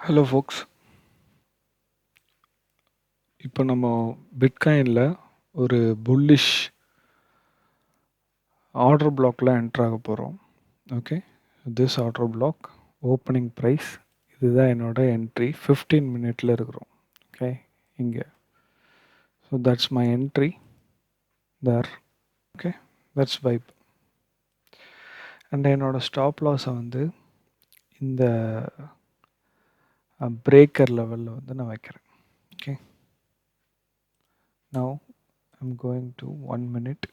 Hello ஃபோக்ஸ் இப்போ நம்ம பிட்காயினில் ஒரு புல்லிஷ் ஆர்டர் பிளாக்ல என்டர் ஆக போகிறோம் okay this order block opening price இதுதான் என்னோட என்ட்ரி ஃபிஃப்டீன் மினிட்ல இருக்கிறோம். ஓகே இங்கே. So that's my entry there okay that's vibe and என்னோடய ஸ்டாப் லாஸை வந்து இந்த பிரேக்கர் லெவலில் வந்து நான் வைக்கிறேன். Okay now I'm going to one minute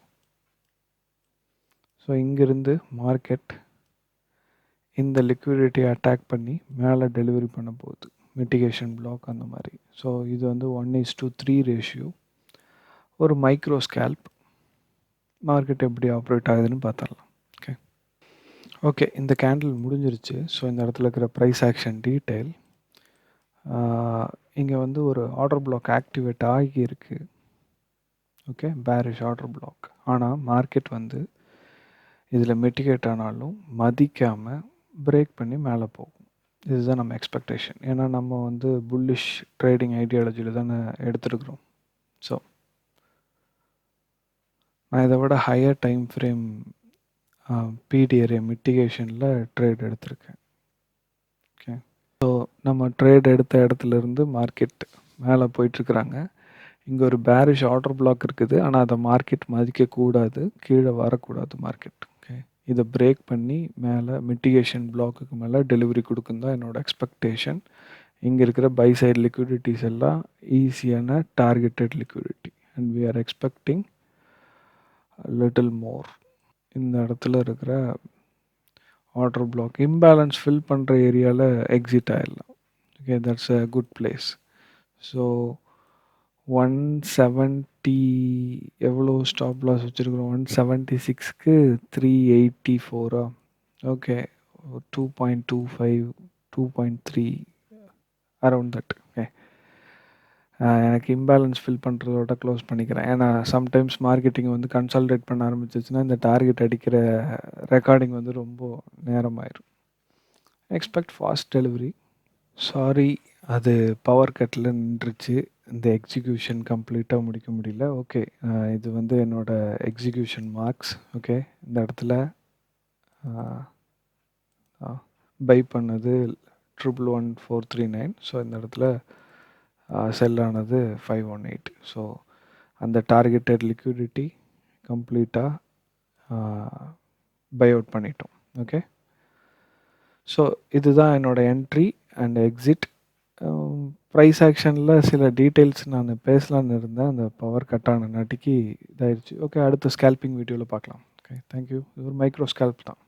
so இங்கிருந்து மார்க்கெட் இந்த லிக்விடிட்டியை அட்டாக் பண்ணி மேலே டெலிவரி பண்ண போகுது. மிட்டிகேஷன் பிளாக் அந்த மாதிரி. ஸோ இது வந்து one is to three ratio ஒரு மைக்ரோ ஸ்கேல்ப் மார்க்கெட் எப்படி ஆப்ரேட் ஆகுதுன்னு பார்த்துடலாம். ஓகே ஓகே இந்த கேண்டில் முடிஞ்சிருச்சு. ஸோ இந்த இடத்துல இருக்கிற ப்ரைஸ் ஆக்ஷன் டீட்டெயில் இங்கே வந்து ஒரு ஆர்டர் பிளாக் ஆக்டிவேட் ஆகியிருக்கு. ஓகே பேரிஷ் ஆர்டர் பிளாக் ஆனால் மார்க்கெட் வந்து இதில் மெட்டிகேட் ஆனாலும் மதிக்காமல் பிரேக் பண்ணி மேலே போகும். இதுதான் நம்ம எக்ஸ்பெக்டேஷன் ஏன்னா நம்ம வந்து புல்லிஷ் ட்ரேடிங் ஐடியாலஜியில் தானே எடுத்துருக்குறோம். ஸோ நான் இதை விட higher time frame PD array மிட்டிகேஷனில் trade எடுத்திருக்கேன். ஸோ நம்ம ட்ரேட் எடுத்த இடத்துல இருந்து மார்க்கெட் மேலே போயிட்டுருக்குறாங்க. இங்கே ஒரு பேரிஷ் ஆர்டர் பிளாக் இருக்குது. ஆனால் அதை மார்க்கெட் மதிக்கக்கூடாது. கீழே வரக்கூடாது மார்க்கெட் ஓகே இதை பிரேக் பண்ணி மேலே மிட்டிகேஷன் பிளாக்குக்கு மேலே டெலிவரி கொடுக்கும் தான் என்னோடய எக்ஸ்பெக்டேஷன் இங்கே இருக்கிற பை சைடு லிக்விடிட்டிஸ் எல்லாம் ஈஸியான targeted liquidity and we are expecting little more இந்த இடத்துல இருக்கிற வாட்டர் பிளாக் இம்பேலன்ஸ் ஃபில் பண்ணுற ஏரியாவில் எக்ஸிட் ஆகிடலாம் okay that's a good place so one seventy எவ்வளோ ஸ்டாப் லாஸ் வச்சுருக்குறோம்? ஒன் செவன்ட்டி சிக்ஸ்க்கு three eighty ஃபோரா okay two point two five two point three around that எனக்கு இம்பேலன்ஸ் ஃபில் பண்ணுறதோட close பண்ணிக்கிறேன். ஏன்னா சம்டைம்ஸ் மார்க்கெட்டிங் வந்து கன்சல்டேட் பண்ண ஆரம்பிச்சிச்சுன்னா இந்த டார்கெட் அடிக்கிற ரெக்கார்டிங் வந்து ரொம்ப நேரமாயிரும். எக்ஸ்பெக்ட் ஃபாஸ்ட் டெலிவரி சாரி அது பவர் கட்டில் நின்றுச்சு. இந்த எக்ஸிக்யூஷன் கம்ப்ளீட்டாக முடிக்க முடியல. ஓகே இது வந்து என்னோடய எக்ஸிக்யூஷன் மார்க்ஸ் ஓகே இந்த இடத்துல பை பண்ணது triple one four three nine so இந்த இடத்துல செல்லானது ஃபைவ் ஒன் எயிட் ஸோ அந்த டார்கெட்டட் லிக்விடிட்டி கம்ப்ளீட்டாக பை அவுட் பண்ணிட்டோம். ஓகே ஸோ இதுதான் என்னோடய என்ட்ரி அண்ட் எக்ஸிட் ப்ரைஸ் ஆக்ஷனில் சில டீட்டெயில்ஸ் நான் பேசலான்னு இருந்தேன். அந்த பவர் கட் ஆன நாட்டிக்கு இதாயிடுச்சு ஓகே அடுத்த ஸ்கேல்பிங் வீடியோவில் பார்க்கலாம். ஓகே தேங்க்யூ இது ஒரு மைக்ரோ ஸ்கேல்ப் தான்.